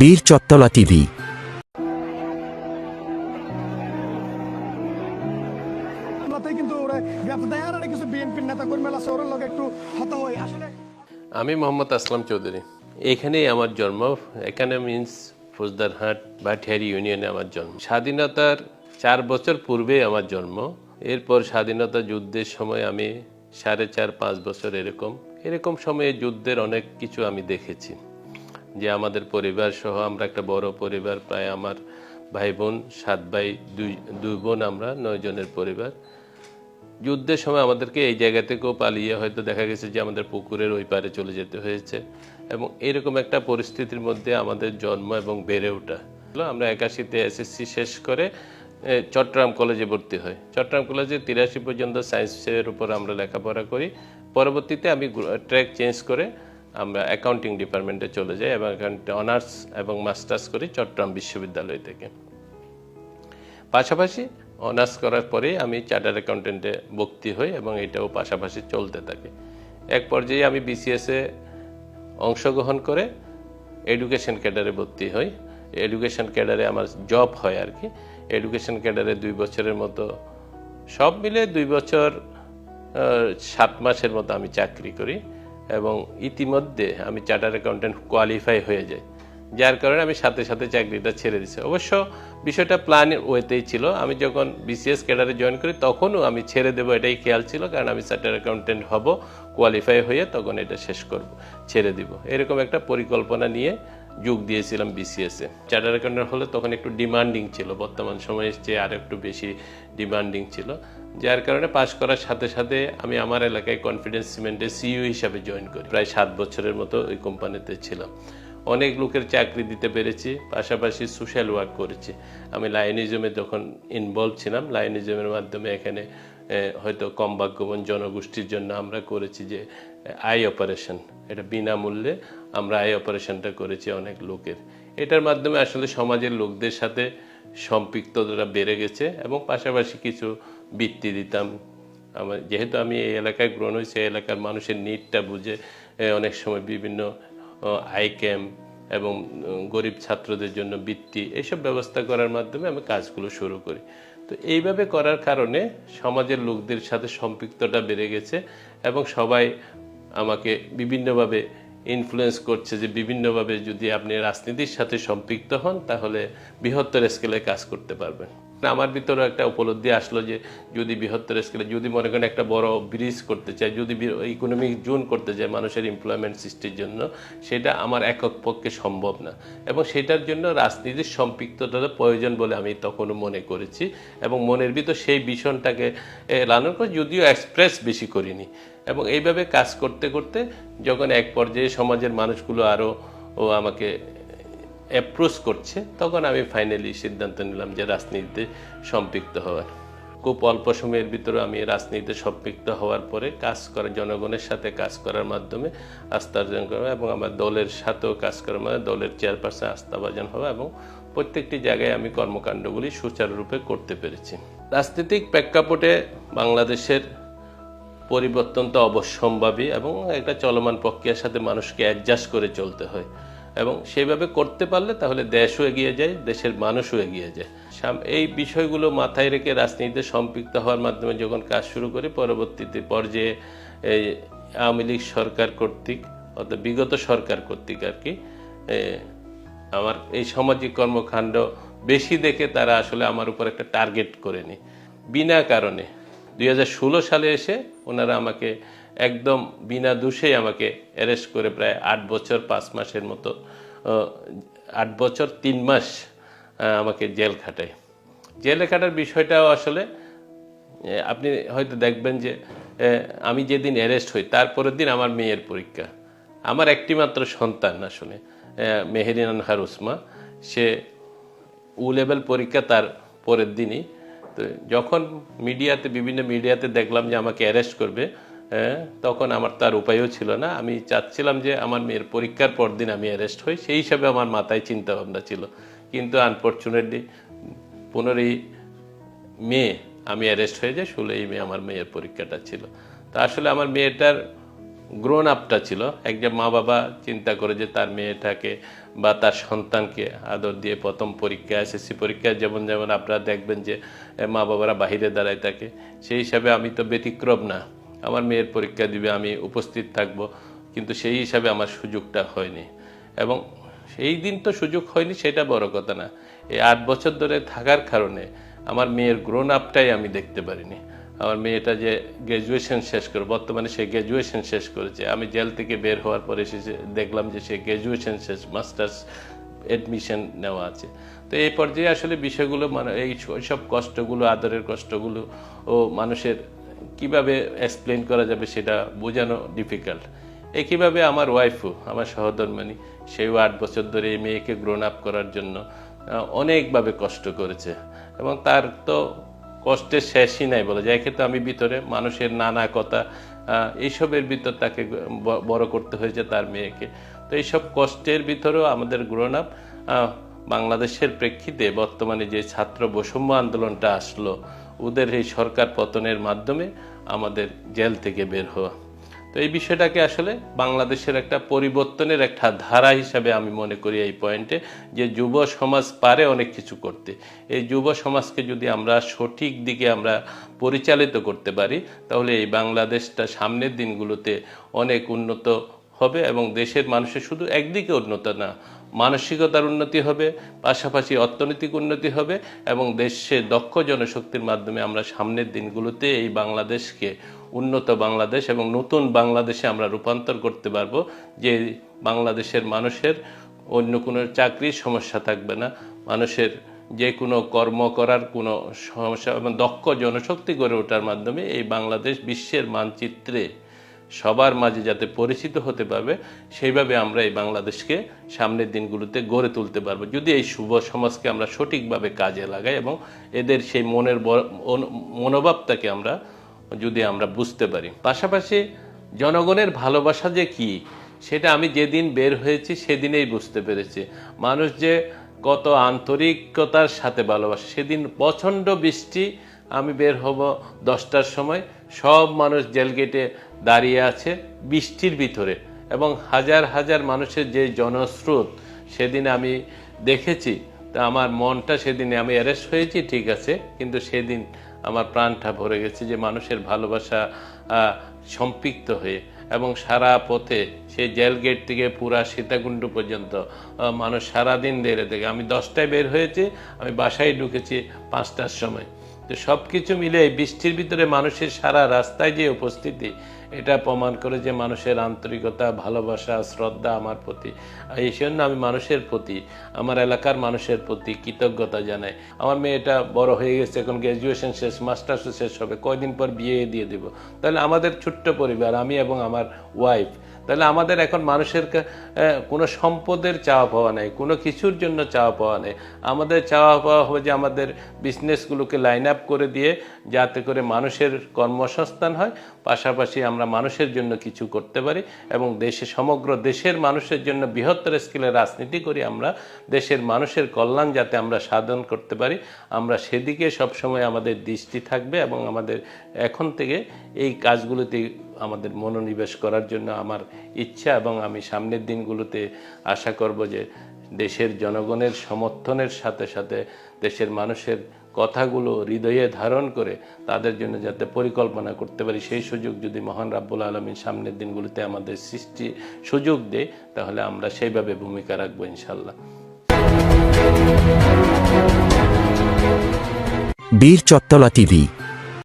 বীর চত্তলা টিভি। কিন্তু কিছু বিএনপির নেতা একটু হত হয়। আসলে আমি মোহাম্মদ আসলাম চৌধুরী। এখানেই আমার জন্ম এখানে মিন্স ফৌজদারহাট ভাটিহারি ইউনিয়নে আমার জন্ম। স্বাধীনতার চার বছর পূর্বে আমার জন্ম। এরপর স্বাধীনতা যুদ্ধের সময় আমি সাড়ে চার পাঁচ বছর এরকম এরকম সময়ে যুদ্ধের অনেক কিছু আমি দেখেছি। যে আমাদের পরিবার সহ আমরা একটা বড় পরিবার, প্রায় আমার ভাই বোন সাত ভাই, দুই দুই বোন আমরা, নয় জনের পরিবার। যুদ্ধের সময় আমাদেরকে এই জায়গা থেকেও পালিয়ে হয়তো দেখা গেছে যে আমাদের পুকুরের ওই পারে চলে যেতে হয়েছে এবং এরকম একটা পরিস্থিতির মধ্যে আমাদের জন্ম এবং বেড়ে ওঠা। আমরা একাশিতে এসএসসি শেষ করে চট্টগ্রাম কলেজে ভর্তি হই। চট্টগ্রাম কলেজে তিরাশি পর্যন্ত সায়েন্সের উপর আমরা লেখাপড়া করি। পরবর্তীতে আমি ট্র্যাক চেঞ্জ করে আমরা অ্যাকাউন্টিং ডিপার্টমেন্টে চলে যাই এবং অনার্স এবং মাস্টার্স করি চট্টগ্রাম বিশ্ববিদ্যালয় থেকে। পাশাপাশি অনার্স করার পরে আমি চার্টার অ্যাকাউন্টেন্টে ভর্তি হই এবং এটাও পাশাপাশি চলতে থাকে। এক পর্যায়ে আমি বিসিএসে অংশগ্রহণ করে এডুকেশন ক্যাডারে ভর্তি হই। এডুকেশন ক্যাডারে আমার জব হয় আর কি। এডুকেশন ক্যাডারে দুই বছরের মতো সব মিলে দুই বছর সাত মাসের মতো আমি চাকরি করি। এবং ইতিমধ্যে আমি চার্টার অ্যাকাউন্টেন্ট কোয়ালিফাই হয়ে যাই। যার কারণে আমি সাথে সাথে চাকরিটা ছেড়ে দিছি। অবশ্য বিষয়টা প্ল্যানের ওয়েতেই ছিল। আমি যখন বিসিএস ক্যাডারে জয়েন করি, তখনও আমি ছেড়ে দেবো এটাই খেয়াল ছিল, কারণ আমি চার্টার অ্যাকাউন্টেন্ট হব কোয়ালিফাই হয়ে তখন এটা শেষ করব, ছেড়ে দিব। এরকম একটা পরিকল্পনা নিয়ে যোগ দিয়েছিলাম বিসিএসে চার্টার অ্যাকাউন্টেন্ট হলে তখন একটু ডিমান্ডিং ছিল, বর্তমান সময়ের চেয়ে আর একটু বেশি ডিমান্ডিং ছিল। যার কারণে পাশ করার সাথে সাথে আমি আমার এলাকায় কনফিডেন্স সিমেন্টে সিইও হিসাবে জয়েন করি। প্রায় সাত বছরের মতো ওই কোম্পানিতে ছিলাম। অনেক লোকের চাকরি দিতে পেরেছি, পাশাপাশি সোশ্যাল ওয়ার্ক করেছি। আমি লাইনিজমে যখন ইনভলভ ছিলাম লাইনিজমের মাধ্যমে এখানে হয়তো কম ভাগ্যবান জনগোষ্ঠীর জন্য আমরা করেছি যে আই অপারেশন। এটা বিনামূল্যে আমরা আই অপারেশনটা করেছি অনেক লোকের। এটার মাধ্যমে আসলে সমাজের লোকদের সাথে সম্পৃক্ততা বেড়ে গেছে এবং পাশাপাশি কিছু বৃত্তি দিতাম। আমার যেহেতু আমি এই এলাকায় গ্রহণ হয়েছি, এই এলাকার মানুষের নিডটা বুঝে অনেক সময় বিভিন্ন আই ক্যাম্প এবং গরিব ছাত্রদের জন্য বৃত্তি এইসব ব্যবস্থা করার মাধ্যমে আমি কাজগুলো শুরু করি। তো এইভাবে করার কারণে সমাজের লোকদের সাথে সম্পৃক্ততা বেড়ে গেছে এবং সবাই আমাকে বিভিন্নভাবে ইনফ্লুয়েস করছে যে বিভিন্নভাবে যদি আপনি রাজনীতির সাথে সম্পৃক্ত হন, তাহলে বৃহত্তর স্কেলে কাজ করতে পারবেন। আমার ভিতরে একটা উপলব্ধি আসলো যে যদি বৃহত্তর স্কেলে যদি মনে করেন একটা বড় ব্রিজ করতে চাই যদি ইকোনমিক জোন করতে চাই মানুষের এমপ্লয়মেন্ট সৃষ্টির জন্য, সেটা আমার একক পক্ষে সম্ভব না। এবং সেটার জন্য রাজনীতির সম্পৃক্ততা প্রয়োজন বলে আমি তখনও মনে করেছি। এবং মনের ভিতর সেই ভীষণটাকে লালন করে যদিও এক্সপ্রেস বেশি করিনি। এবং এইভাবে কাজ করতে করতে যখন এক পর্যায়ে সমাজের মানুষগুলো আরও আমাকে অ্যাপ্রোচ করছে, তখন আমি ফাইনালি সিদ্ধান্ত নিলাম যে রাজনীতিতে সম্পৃক্ত হওয়ার। খুব অল্প সময়ের ভিতরে আমি রাজনীতিতে সম্পৃক্ত হওয়ার পরে কাজ করা, জনগণের সাথে কাজ করার মাধ্যমে আস্থা অর্জন করা এবং আমার দলের সাথেও কাজ করার মাধ্যমে দলের চেয়ারপারসন আস্থাভাজন হওয়া এবং প্রত্যেকটি জায়গায় আমি কর্মকাণ্ডগুলি সুচারুরূপে করতে পেরেছি। রাজনৈতিক প্রেক্ষাপটে বাংলাদেশের পরিবর্তন তো অবশ্যম্ভাবী এবং একটা চলমান প্রক্রিয়ার সাথে মানুষকে অ্যাডজাস্ট করে চলতে হয়। এবং সেইভাবে করতে পারলে তাহলে দেশও এগিয়ে যায়, দেশের মানুষও এগিয়ে যায়। এই বিষয়গুলো মাথায় রেখে রাজনীতিতে সম্পৃক্ত হওয়ার মাধ্যমে যখন কাজ শুরু করি, পরবর্তীতে পর্যায়ে এই আওয়ামী লীগ সরকার কর্তৃক, অর্থাৎ বিগত সরকার কর্তৃক আর কি আমার এই সামাজিক কর্মকাণ্ড বেশি দেখে তারা আসলে আমার উপর একটা টার্গেট করেনি বিনা কারণে দুই হাজার ষোলো সালে এসে ওনারা আমাকে একদম বিনা দোষেই আমাকে অ্যারেস্ট করে প্রায় আট বছর, পাঁচ মাসের মতো আট বছর, তিন মাস আমাকে জেল খাটায়। জেলে খাটার বিষয়টাও আসলে আপনি হয়তো দেখবেন যে আমি যেদিন অ্যারেস্ট হই তারপরের দিন আমার মেয়ের পরীক্ষা। আমার একটি মাত্র সন্তান আসলে মেহেরিন আনহার উসমা। সে উ লেভেল পরীক্ষা তার পরের দিনই। তো যখন মিডিয়াতে, বিভিন্ন মিডিয়াতে দেখলাম যে আমাকে অ্যারেস্ট করবে হ্যাঁ, তখন আমার তার উপায়ও ছিল না। আমি চাচ্ছিলাম যে আমার মেয়ের পরীক্ষার পর দিন আমি অ্যারেস্ট হই সেই হিসাবে আমার মাথায় চিন্তা ভাবনা ছিল। কিন্তু আনফর্চুনেটলি পনেরোই মে আমি অ্যারেস্ট হয়ে যাই ষোলোই মে আমার মেয়ের পরীক্ষাটা ছিল। তা আসলে আমার মেয়েটার গ্রোন আপটা ছিল। একজন মা বাবা চিন্তা করে যে তার মেয়েটাকে বা তার সন্তানকে আদর দিয়ে প্রথম পরীক্ষা এসএসসি পরীক্ষা যেমন যেমন আপনারা দেখবেন যে মা বাবারা বাহিরে দাঁড়ায় থাকে সেই হিসাবে আমি তো ব্যতিক্রম না। আমার মেয়ের পরীক্ষা দিবে, আমি উপস্থিত থাকব। কিন্তু সেই হিসাবে আমার সুযোগটা হয়নি। এবং সেই দিন তো সুযোগ হয়নি, সেটা বড় কথা না। এই আট বছর ধরে থাকার কারণে আমার মেয়ের গ্রোন আপটাই আমি দেখতে পারিনি। আমার মেয়েটা যে গ্র্যাজুয়েশন শেষ করে, বর্তমানে সে গ্র্যাজুয়েশন শেষ করেছে। আমি জেল থেকে বের হওয়ার পরে এসে দেখলাম যে সে গ্র্যাজুয়েশন শেষ মাস্টার্স অ্যাডমিশন নেওয়া আছে। তো এই পর্যায়ে আসলে বিষয়গুলো মানে এই সব কষ্টগুলো, আদরের কষ্টগুলো ও মানুষের কীভাবে এক্সপ্লেন করা যাবে সেটা বোঝানো ডিফিকাল্ট একইভাবে আমার ওয়াইফও আমার সহধর্মিনী সেও আট বছর ধরে এই মেয়েকে গ্রোন আপ করার জন্য অনেকভাবে কষ্ট করেছে। এবং তার তো কষ্টের শেষই নাই বলা যায়। এক্ষেত্রে আমি ভিতরে মানুষের নানা কথা এইসবের ভিতর তাকে বড় করতে হয়েছে তার মেয়েকে। তো এইসব কষ্টের ভিতরেও আমাদের গ্রোন আপ বাংলাদেশের প্রেক্ষিতে বর্তমানে যে ছাত্র বৈষম্য আন্দোলনটা আসলো ওদের এই সরকার পতনের মাধ্যমে আমাদের জেল থেকে বের হওয়া। তো এই বিষয়টাকে আসলে বাংলাদেশের একটা পরিবর্তনের একটা ধারা হিসাবে আমি মনে করি এই পয়েন্টে, যে যুব সমাজ পারে অনেক কিছু করতে। এই যুব সমাজকে যদি আমরা সঠিক দিকে আমরা পরিচালিত করতে পারি, তাহলে এই বাংলাদেশটা সামনের দিনগুলোতে অনেক উন্নত হবে এবং দেশের মানুষের শুধু একদিকে উন্নত না মানসিকতার উন্নতি হবে, পাশাপাশি অর্থনৈতিক উন্নতি হবে এবং দেশে দক্ষ জনশক্তির মাধ্যমে আমরা সামনের দিনগুলোতে এই বাংলাদেশকে, উন্নত বাংলাদেশ এবং নতুন বাংলাদেশে আমরা রূপান্তর করতে পারব। যে বাংলাদেশের মানুষের অন্য কোনো চাকরির সমস্যা থাকবে না। মানুষের যে কোনো কর্ম করার কোনো সমস্যা এবং দক্ষ জনশক্তি গড়ে ওঠার মাধ্যমে এই বাংলাদেশ বিশ্বের মানচিত্রে সবার মাঝে যাতে পরিচিত হতে পারবে, সেইভাবে আমরা এই বাংলাদেশকে সামনের দিনগুলোতে গড়ে তুলতে পারব। যদি এই শুভ সমাজকে আমরা সঠিকভাবে কাজে লাগাই এবং এদের সেই মনের মনোভাবটাকে আমরা যদি আমরা বুঝতে পারি। পাশাপাশি জনগণের ভালোবাসা যে কি, সেটা আমি যেদিন বের হয়েছি সেদিনেই বুঝতে পেরেছি। মানুষ যে কত আন্তরিকতার সাথে ভালোবাসে, সেদিন প্রচণ্ড বৃষ্টি আমি বের হব দশটার সময় সব মানুষ জেল গেটে দাঁড়িয়ে আছে বৃষ্টির ভিতরে এবং হাজার হাজার মানুষের যে জনস্রোত সেদিন আমি দেখেছি। তা আমার মনটা সেদিনে আমি অ্যারেস্ট হয়েছি, ঠিক আছে, কিন্তু সেদিন আমার প্রাণটা ভরে গেছে যে মানুষের ভালোবাসা সম্পৃক্ত হয়ে এবং সারা পথে সেই জেল গেট থেকে পুরা সীতাকুণ্ড পর্যন্ত মানুষ সারাদিন দেড়ে থেকে আমি দশটায় বের হয়েছি, আমি বাসায় ঢুকেছি পাঁচটার সময়। তো সব কিছু মিলে বৃষ্টির ভিতরে মানুষের সারা রাস্তায় যে উপস্থিতি, এটা প্রমাণ করে যে মানুষের আন্তরিকতা, ভালোবাসা, শ্রদ্ধা আমার প্রতি। আর এই জন্য আমি মানুষের প্রতি, আমার এলাকার মানুষের প্রতি কৃতজ্ঞতা জানাই। আমার মেয়েটা বড় হয়ে গেছে, এখন গ্র্যাজুয়েশন শেষ মাস্টার্সও শেষ হবে, কয়দিন পর বিয়ে দিয়ে দিব। তাহলে আমাদের ছোট্ট পরিবার, আমি এবং আমার ওয়াইফ তাহলে আমাদের এখন মানুষের কোনো সম্পদের চাওয়া পাওয়া নেই, কোনো কিছুর জন্য চাওয়া পাওয়া নেই। আমাদের চাওয়া পাওয়া হবে যে আমাদের বিজনেসগুলোকে লাইন আপ করে দিয়ে যাতে করে মানুষের কর্মসংস্থান হয়, পাশাপাশি আমরা মানুষের জন্য কিছু করতে পারি এবং দেশে, সমগ্র দেশের মানুষের জন্য বৃহত্তর স্কেলে রাজনীতি করি আমরা, দেশের মানুষের কল্যাণ যাতে আমরা সাধন করতে পারি। আমরা সেদিকে সবসময় আমাদের দৃষ্টি থাকবে এবং আমাদের এখন থেকে এই কাজগুলোতে আমাদের মনোনিবেশ করার জন্য আমার ইচ্ছা এবং আমি সামনের দিনগুলোতে আশা করব যে দেশের জনগণের সমর্থনের সাথে সাথে দেশের মানুষের কথাগুলো হৃদয়ে ধারণ করে তাদের জন্য যাতে পরিকল্পনা করতে পারি, সেই সুযোগ যদি মহান রাব্বুল আলমীর সামনের দিনগুলোতে আমাদের সৃষ্টি সুযোগ দেয়, তাহলে আমরা সেইভাবে ভূমিকা রাখব ইনশাল্লাহ বীর চত্তলা টিভি